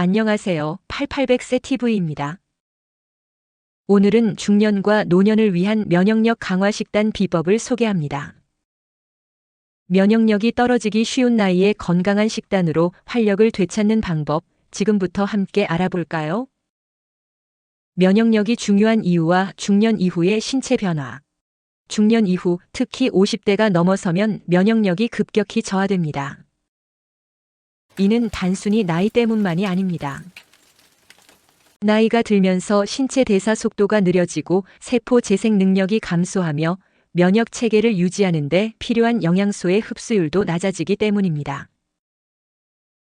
안녕하세요. 8800세 TV입니다. 오늘은 중년과 노년을 위한 면역력 강화 식단 비법을 소개합니다. 면역력이 떨어지기 쉬운 나이에 건강한 식단으로 활력을 되찾는 방법, 지금부터 함께 알아볼까요? 면역력이 중요한 이유와 중년 이후의 신체 변화. 중년 이후, 특히 50대가 넘어서면 면역력이 급격히 저하됩니다. 이는 단순히 나이 때문만이 아닙니다. 나이가 들면서 신체 대사 속도가 느려지고 세포 재생 능력이 감소하며 면역 체계를 유지하는데 필요한 영양소의 흡수율도 낮아지기 때문입니다.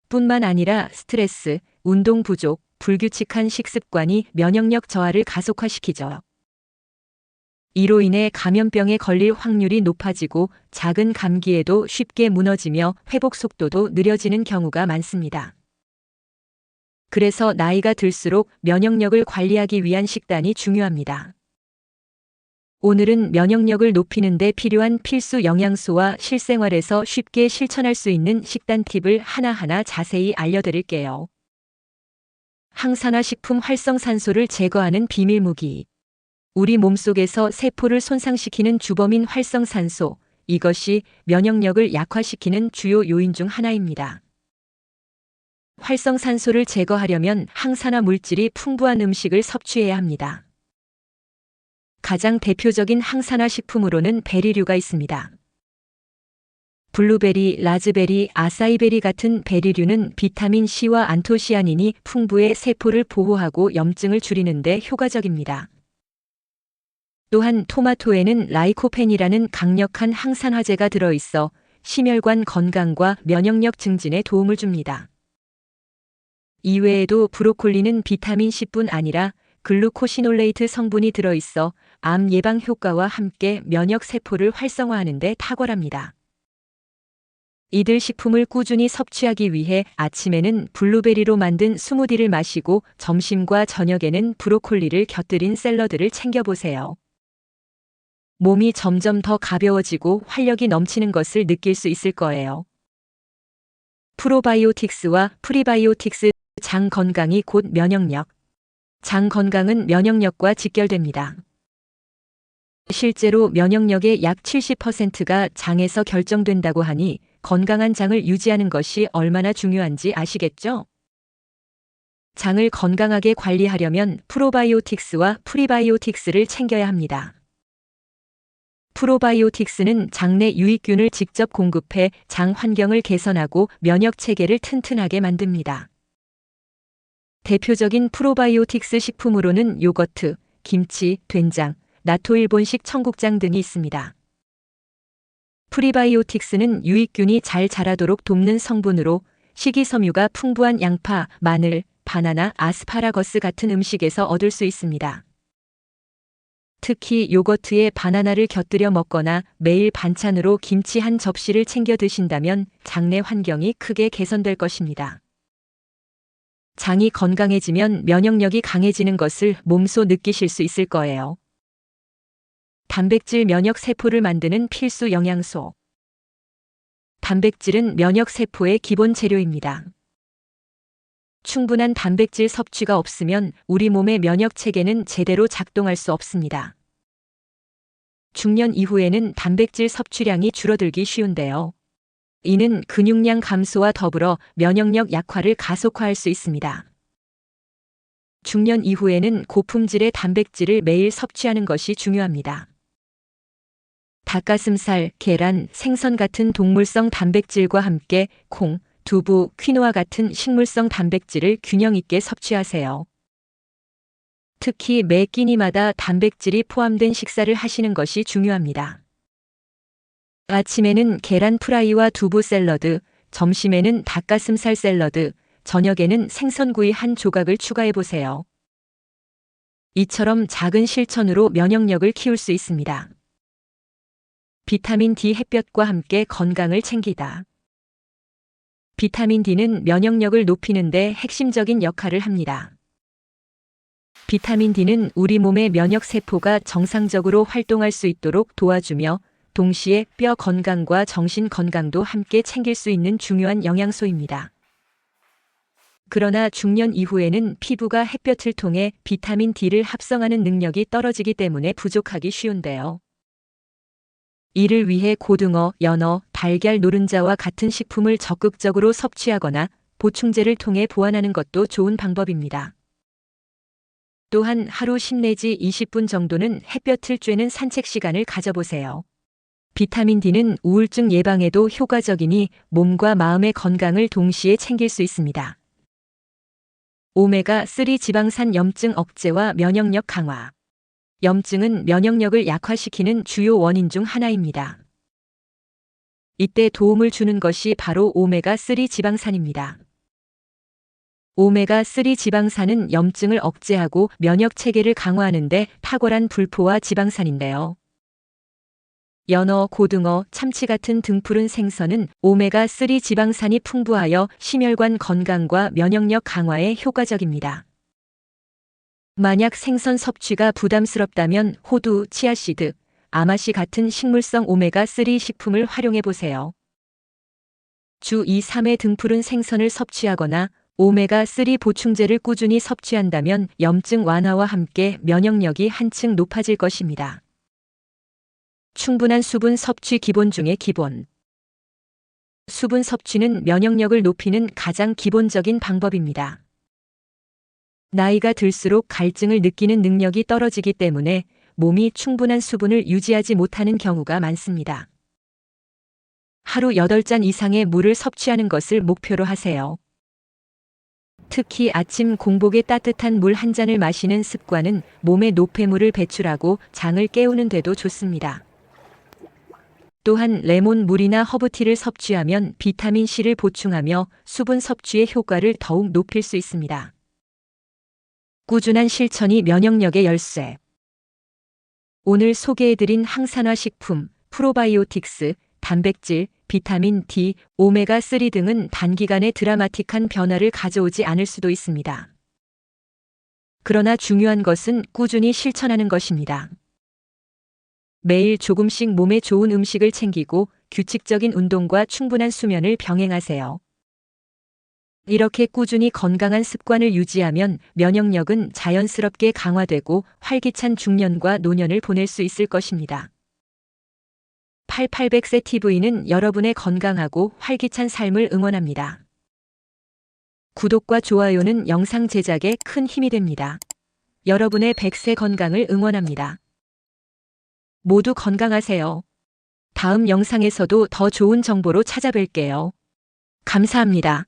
뿐만 아니라 스트레스, 운동 부족, 불규칙한 식습관이 면역력 저하를 가속화시키죠. 이로 인해 감염병에 걸릴 확률이 높아지고 작은 감기에도 쉽게 무너지며 회복 속도도 느려지는 경우가 많습니다. 그래서 나이가 들수록 면역력을 관리하기 위한 식단이 중요합니다. 오늘은 면역력을 높이는 데 필요한 필수 영양소와 실생활에서 쉽게 실천할 수 있는 식단 팁을 하나하나 자세히 알려드릴게요. 항산화 식품 활성산소를 제거하는 비밀 무기. 우리 몸속에서 세포를 손상시키는 주범인 활성산소, 이것이 면역력을 약화시키는 주요 요인 중 하나입니다. 활성산소를 제거하려면 항산화 물질이 풍부한 음식을 섭취해야 합니다. 가장 대표적인 항산화 식품으로는 베리류가 있습니다. 블루베리, 라즈베리, 아사이베리 같은 베리류는 비타민 C와 안토시아닌이 풍부해 세포를 보호하고 염증을 줄이는데 효과적입니다. 또한 토마토에는 라이코펜이라는 강력한 항산화제가 들어있어 심혈관 건강과 면역력 증진에 도움을 줍니다. 이외에도 브로콜리는 비타민 C뿐 아니라 글루코시놀레이트 성분이 들어있어 암 예방 효과와 함께 면역 세포를 활성화하는 데 탁월합니다. 이들 식품을 꾸준히 섭취하기 위해 아침에는 블루베리로 만든 스무디를 마시고 점심과 저녁에는 브로콜리를 곁들인 샐러드를 챙겨보세요. 몸이 점점 더 가벼워지고 활력이 넘치는 것을 느낄 수 있을 거예요. 프로바이오틱스와 프리바이오틱스 장 건강이 곧 면역력. 장 건강은 면역력과 직결됩니다. 실제로 면역력의 약 70%가 장에서 결정된다고 하니 건강한 장을 유지하는 것이 얼마나 중요한지 아시겠죠? 장을 건강하게 관리하려면 프로바이오틱스와 프리바이오틱스를 챙겨야 합니다. 프로바이오틱스는 장내 유익균을 직접 공급해 장 환경을 개선하고 면역 체계를 튼튼하게 만듭니다. 대표적인 프로바이오틱스 식품으로는 요거트, 김치, 된장, 나토일본식 청국장 등이 있습니다. 프리바이오틱스는 유익균이 잘 자라도록 돕는 성분으로 식이섬유가 풍부한 양파, 마늘, 바나나, 아스파라거스 같은 음식에서 얻을 수 있습니다. 특히 요거트에 바나나를 곁들여 먹거나 매일 반찬으로 김치 한 접시를 챙겨 드신다면 장내 환경이 크게 개선될 것입니다. 장이 건강해지면 면역력이 강해지는 것을 몸소 느끼실 수 있을 거예요. 단백질 면역 세포를 만드는 필수 영양소. 단백질은 면역 세포의 기본 재료입니다. 충분한 단백질 섭취가 없으면 우리 몸의 면역 체계는 제대로 작동할 수 없습니다. 중년 이후에는 단백질 섭취량이 줄어들기 쉬운데요. 이는 근육량 감소와 더불어 면역력 약화를 가속화할 수 있습니다. 중년 이후에는 고품질의 단백질을 매일 섭취하는 것이 중요합니다. 닭가슴살, 계란, 생선 같은 동물성 단백질과 함께 콩, 두부, 퀴노아 같은 식물성 단백질을 균형 있게 섭취하세요. 특히 매 끼니마다 단백질이 포함된 식사를 하시는 것이 중요합니다. 아침에는 계란 프라이와 두부 샐러드, 점심에는 닭가슴살 샐러드, 저녁에는 생선구이 한 조각을 추가해 보세요. 이처럼 작은 실천으로 면역력을 키울 수 있습니다. 비타민 D 햇볕과 함께 건강을 챙기다. 비타민 D는 면역력을 높이는 데 핵심적인 역할을 합니다. 비타민 D는 우리 몸의 면역 세포가 정상적으로 활동할 수 있도록 도와주며 동시에 뼈 건강과 정신 건강도 함께 챙길 수 있는 중요한 영양소입니다. 그러나 중년 이후에는 피부가 햇볕을 통해 비타민 D를 합성하는 능력이 떨어지기 때문에 부족하기 쉬운데요. 이를 위해 고등어, 연어, 달걀 노른자와 같은 식품을 적극적으로 섭취하거나 보충제를 통해 보완하는 것도 좋은 방법입니다. 또한 하루 10 내지 20분 정도는 햇볕을 쬐는 산책 시간을 가져보세요. 비타민 D는 우울증 예방에도 효과적이니 몸과 마음의 건강을 동시에 챙길 수 있습니다. 오메가3 지방산 염증 억제와 면역력 강화. 염증은 면역력을 약화시키는 주요 원인 중 하나입니다. 이때 도움을 주는 것이 바로 오메가3 지방산입니다. 오메가3 지방산은 염증을 억제하고 면역 체계를 강화하는데 탁월한 불포화 지방산인데요. 연어, 고등어, 참치 같은 등푸른 생선은 오메가3 지방산이 풍부하여 심혈관 건강과 면역력 강화에 효과적입니다. 만약 생선 섭취가 부담스럽다면 호두, 치아씨드, 아마씨 같은 식물성 오메가3 식품을 활용해 보세요. 주 2, 3회 등푸른 생선을 섭취하거나 오메가3 보충제를 꾸준히 섭취한다면 염증 완화와 함께 면역력이 한층 높아질 것입니다. 충분한 수분 섭취 기본 중의 기본. 수분 섭취는 면역력을 높이는 가장 기본적인 방법입니다. 나이가 들수록 갈증을 느끼는 능력이 떨어지기 때문에 몸이 충분한 수분을 유지하지 못하는 경우가 많습니다. 하루 8잔 이상의 물을 섭취하는 것을 목표로 하세요. 특히 아침 공복에 따뜻한 물 한 잔을 마시는 습관은 몸에 노폐물을 배출하고 장을 깨우는 데도 좋습니다. 또한 레몬 물이나 허브티를 섭취하면 비타민 C를 보충하며 수분 섭취의 효과를 더욱 높일 수 있습니다. 꾸준한 실천이 면역력의 열쇠. 오늘 소개해드린 항산화 식품, 프로바이오틱스, 단백질, 비타민 D, 오메가3 등은 단기간에 드라마틱한 변화를 가져오지 않을 수도 있습니다. 그러나 중요한 것은 꾸준히 실천하는 것입니다. 매일 조금씩 몸에 좋은 음식을 챙기고 규칙적인 운동과 충분한 수면을 병행하세요. 이렇게 꾸준히 건강한 습관을 유지하면 면역력은 자연스럽게 강화되고 활기찬 중년과 노년을 보낼 수 있을 것입니다. 8800세 TV는 여러분의 건강하고 활기찬 삶을 응원합니다. 구독과 좋아요는 영상 제작에 큰 힘이 됩니다. 여러분의 100세 건강을 응원합니다. 모두 건강하세요. 다음 영상에서도 더 좋은 정보로 찾아뵐게요. 감사합니다.